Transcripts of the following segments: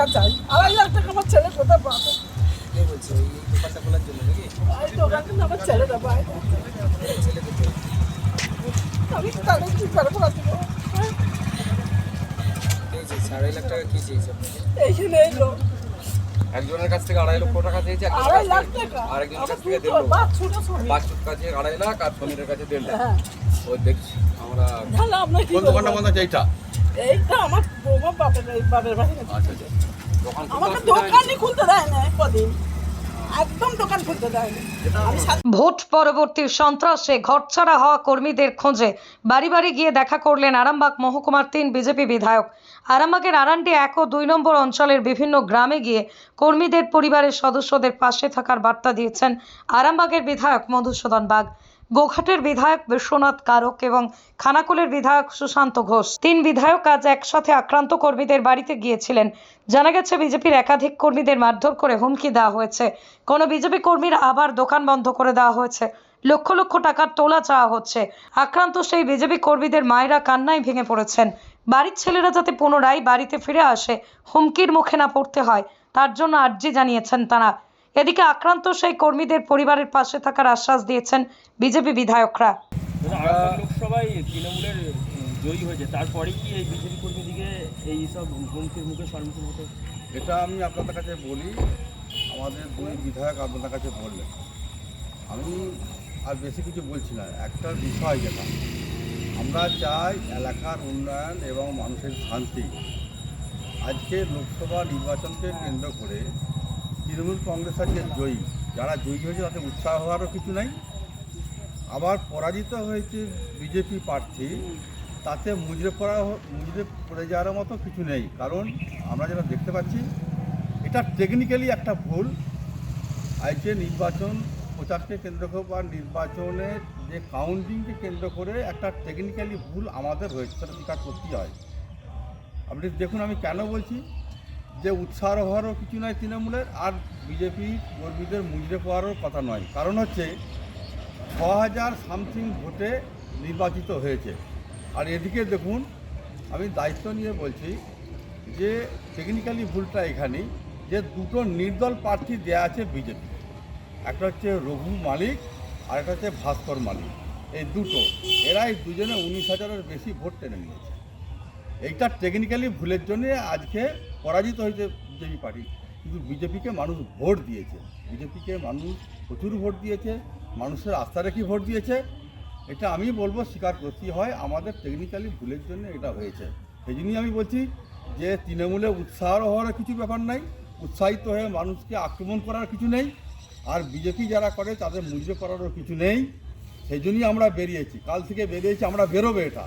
টাকা চাই। আড়াই লাখ টাকা আমার ছেলে কোথায় পাবে? আমি তাহলে কি করে পড়া দেবো? এই যে আড়াই লাখ টাকা কি চেয়েছে এইখানে এলো একজনের কাছ থেকে আড়াই লক্ষ টাকা চেয়েছে আরেকজনের কাছ থেকে দেড় লক্ষ। বাচ্চুর কাছে আড়াই লাখ আর সমীরের কাছে দেড় লাখ। হ্যাঁ। ওই দেখছি আমরা কোন দোকানটা বন্ধ আছে এইটা? এইটা আমার বৌমা বাপের বাপের বাড়ি আচ্ছা আচ্ছা। দোকান আমাকে দোকানই খুলতে দেয় না কদিন একদম দোকান খুলতে দেয় না ভোট পরবর্তী সন্ত্রাসে ঘরছাড়া হওয়া কর্মীদের খোঁজে বাড়ি বাড়ি গিয়ে দেখা করলেন আরামবাগ মহকুমার তিন বিজেপি বিধায়ক। আরামবাগের আরান্ডি এক ও দুই নম্বর অঞ্চলের বিভিন্ন গ্রামে গিয়ে কর্মীদের পরিবারের সদস্যদের পাশে থাকার বার্তা দিয়েছেন আরামবাগের বিধায়ক মধুসূদন বাগ। গোঘাটের বিধায়ক বিশ্বনাথ কারক এবং খানাকুলের বিধায়ক সুশান্ত ঘোষ। তিন বিধায়ক আজ একসাথে আক্রান্ত কর্মীদের বাড়িতে গিয়েছিলেন। জানা গেছে, বিজেপির একাধিক কর্মীদের মারধর করে হুমকি দেওয়া হয়েছে। কোনো বিজেপি কর্মীর আবার দোকান বন্ধ করে দেওয়া হয়েছে। লক্ষ লক্ষ টাকার তোলা চাওয়া হচ্ছে। আক্রান্ত সেই বিজেপি কর্মীদের মায়েরা কান্নায় ভেঙে পড়েছেন। বাড়ির ছেলেরা যাতে পুনরায় বাড়িতে ফিরে আসে, হুমকির মুখে না পড়তে হয়, তার জন্য আর্জি জানিয়েছেন তারা। এদিকে আক্রান্ত সেই কর্মীদের পরিবারের পাশে থাকার আশ্বাস দিয়েছেন বিজেপি বিধায়করা। লোকসভায় তৃণমূলের জয়ী হয়েছে তারপরে কি এই বিজেপি কর্মীদিকে এই সব হুমকির মুখে সম্মুখীন হতে এটা আমি আপনাদের কাছে বলি আমাদের দুই বিধায়ক আপনাদের কাছে বললেন। আমি আর বেশি কিছু বলছি না একটা বিষয় যেটা আমরা চাই এলাকার উন্নয়ন এবং মানুষের শান্তি। আজকে লোকসভা নির্বাচনকে কেন্দ্র করে তৃণমূল কংগ্রেস আজকে জয়ী। যারা জয়ী হয়েছে তাতে উৎসাহ হওয়ারও কিছু নাই। আবার পরাজিত হয়েছে বিজেপি প্রার্থী, তাতে মুজরে পড়া মুজরে পড়ে যাওয়ার মতো কিছু নেই। কারণ আমরা যেটা দেখতে পাচ্ছি, এটা টেকনিক্যালি একটা ভুল। আজকে নির্বাচন প্রচারকে কেন্দ্র করে বা নির্বাচনের যে কাউন্টিংকে কেন্দ্র করে একটা টেকনিক্যালি ভুল আমাদের হয়েছে সেটা স্বীকার করতেই হয়। আপনি দেখুন আমি কেন বলছি যে উৎসাহ হওয়ারও কিছু নয় তৃণমূলের, আর বিজেপি কর্মীদের মুজরে পাওয়ারও কথা নয়। কারণ হচ্ছে ছ হাজার সামথিং ভোটে নির্বাচিত হয়েছে। আর এদিকে দেখুন, আমি দায়িত্ব নিয়ে বলছি যে টেকনিক্যালি ভুলটা এখানেই, যে দুটো নির্দল প্রার্থী দেয়া আছে বিজেপি একটা হচ্ছে রঘু মালিক, আর একটা হচ্ছে ভাস্কর মালিক। এই দুটো, এরাই দুজনে উনিশ হাজারের বেশি ভোট টেনে নিয়েছে। এইটা টেকনিক্যালি ভুলের জন্য আজকে পরাজিত হয়েছে বিজেপি পার্টি। কিন্তু বিজেপিকে মানুষ ভোট দিয়েছে। বিজেপিকে মানুষ প্রচুর ভোট দিয়েছে, মানুষের আস্থা রেখে ভোট দিয়েছে। এটা আমি বলব স্বীকার করতে হয় আমাদের টেকনিক্যালি ভুলের জন্য এটা হয়েছে। সেই জন্যই আমি বলছি যে তৃণমূলে উৎসাহ হওয়ার কিছু ব্যাপার নাই, উৎসাহিত হয়ে মানুষকে আক্রমণ করার কিছু নেই, আর বিজেপি যারা করে তাদের মূল্য করারও কিছু নেই। সেই জন্যই আমরা বেরিয়েছি। কাল থেকে বেরিয়েছি, আমরা বেরোবো এটা।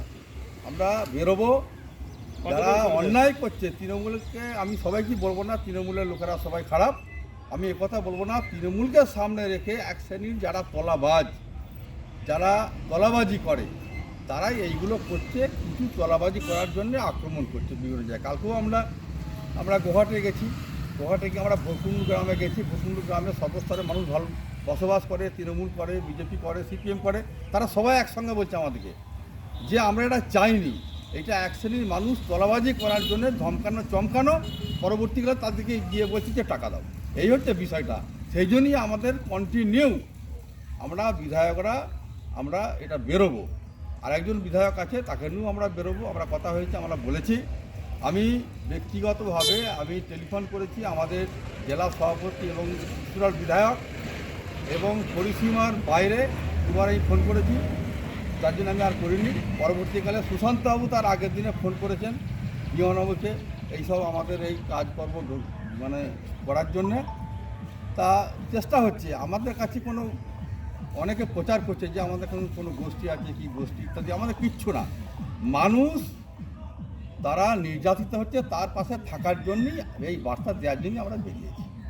আমরা বেরোবো যারা অন্যায় করছে তৃণমূলকে আমি সবাইকে বলব না তৃণমূলের লোকেরা সবাই খারাপ। আমি কথা বলব না তৃণমূলকে সামনে রেখে এক শ্রেণির যারা তলাবাজ যারা তলাবাজি করে তারাই এইগুলো করছে কিছু তলাবাজি করার জন্য আক্রমণ করছে বিভিন্ন জায়গায়। কালকেও আমরা আমরা গোহাটে গেছি। গোহাটে গিয়ে আমরা ভকুন্ড গ্রামে গেছি। ভকুন্ড গ্রামে সর্বস্তরের মানুষ ভালো বসবাস করে তৃণমূল করে বিজেপি করে সিপিএম করে তারা সবাই একসঙ্গে বলছে আমাদেরকে। যে আমরা এটা চাইনি এটা এক শ্রেণির মানুষ তলাবাজি করার জন্য ধমকানো, চমকানো, পরবর্তীকালে তাদেরকে গিয়ে বলছি যে টাকা দাও। এই হচ্ছে বিষয়টা। সেই জন্যই আমাদের কন্টিনিউ আমরা বিধায়করা, আমরা এটা বেরোবো। আর একজন বিধায়ক আছে, তাকে নিয়েও আমরা বেরোবো। আমরা কথা হয়েছে, আমরা বলেছি। আমি ব্যক্তিগতভাবে আমি টেলিফোন করেছি আমাদের জেলা সভাপতি এবং বিধায়ক এবং পরিসীমার বাইরে দুবার আমি ফোন করেছি। তার জন্য আমি আর করিনি। পরবর্তীকালে সুশান্তবাবু তার আগের দিনে ফোন করেছেন ইয়নবাবুকে এইসব আমাদের এই কাজকর্ম মানে করার জন্যে। তা চেষ্টা হচ্ছে। আমাদের কাছে কোনো, অনেকে প্রচার করছে যে আমাদের কোনো কোনো গোষ্ঠী আছে, কি গোষ্ঠী ইত্যাদি। আমাদের কিচ্ছু না। মানুষ তারা নির্যাতিত হচ্ছে, তার পাশে থাকার জন্যই, এই বার্তা দেওয়ার জন্যই আমরা বেরিয়েছি